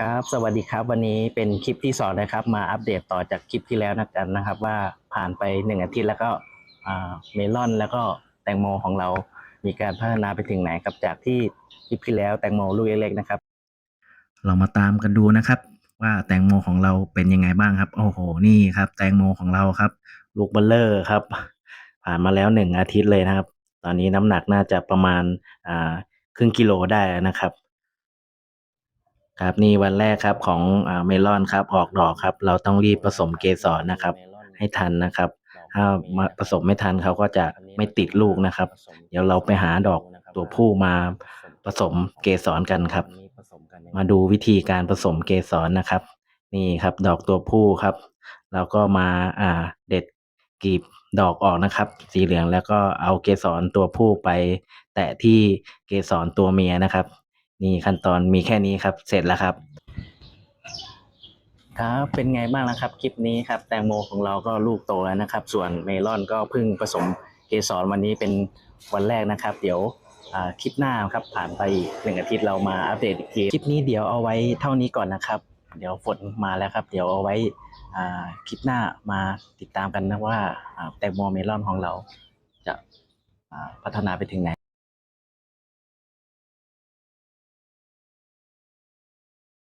ครับสวัสดีครับวันนี้เป็นคลิปที่สองนะครับ มาอัปเดตต่อจากคลิปที่แล้วนะกันนะครับ ว่าผ่านไปหนึ่งอาทิตย์แล้วก็เมลอนแล้วก็แตงโมของเรามีการพัฒนาไปถึงไหนครับจากที่คลิปที่แล้วแตงโมลูกเล็กๆนะครับ เรามาตามกันดูนะครับ ว่าแตงโมของเราเป็นยังไงบ้างครับโอ้โหนี่ครับ แตงโมของเราครับ ลูกเบลเลอร์ครับ ผ่านมาแล้วหนึ่งอาทิตย์เลยนะครับ ตอนนี้น้ำหนักน่าจะประมาณครึ่งกิโลได้นะครับ ครับนี่วันแรกครับของอเมลอนครับออกดอกครับ เราต้องรีบผสมเกสรนะครับ ให้ทันนะครับ ถ้ามาผสมไม่ทันเขาก็จะไม่ติดลูกนะครับ เดี๋ยวเราไปหาดอกตัวผู้มาผสมเกสรกันครับ มาดูวิธีการผสมเกสรนะครับ นี่ครับดอกตัวผู้ครับ เราก็มาอ่าเด็ดกลีบดอกออกนะครับ สีเหลืองแล้วก็เอาเกสรตัวผู้ไป แตะที่เกสรตัวเมียนะครับ นี่ขั้นตอนมีแค่นี้ครับ เสร็จแล้วครับ ครับเป็นไงบ้างล่ะครับคลิปนี้ครับแตงโมของเราก็ลูกโตแล้วนะครับ ส่วนเมลอนก็เพิ่งผสมเกสรวันนี้เป็นวันแรกนะครับ เดี๋ยวคลิปหน้าครับผ่านไปหนึ่งอาทิตย์เรามาอัปเดตอีกทีคลิปนี้เดี๋ยวเอาไว้เท่านี้ก่อนนะครับ เดี๋ยวฝนมาแล้วครับ เดี๋ยวเอาไว้คลิปหน้ามาติดตามกันนะว่าแตงโมเมลอนของเราจะพัฒนาไปถึงไหน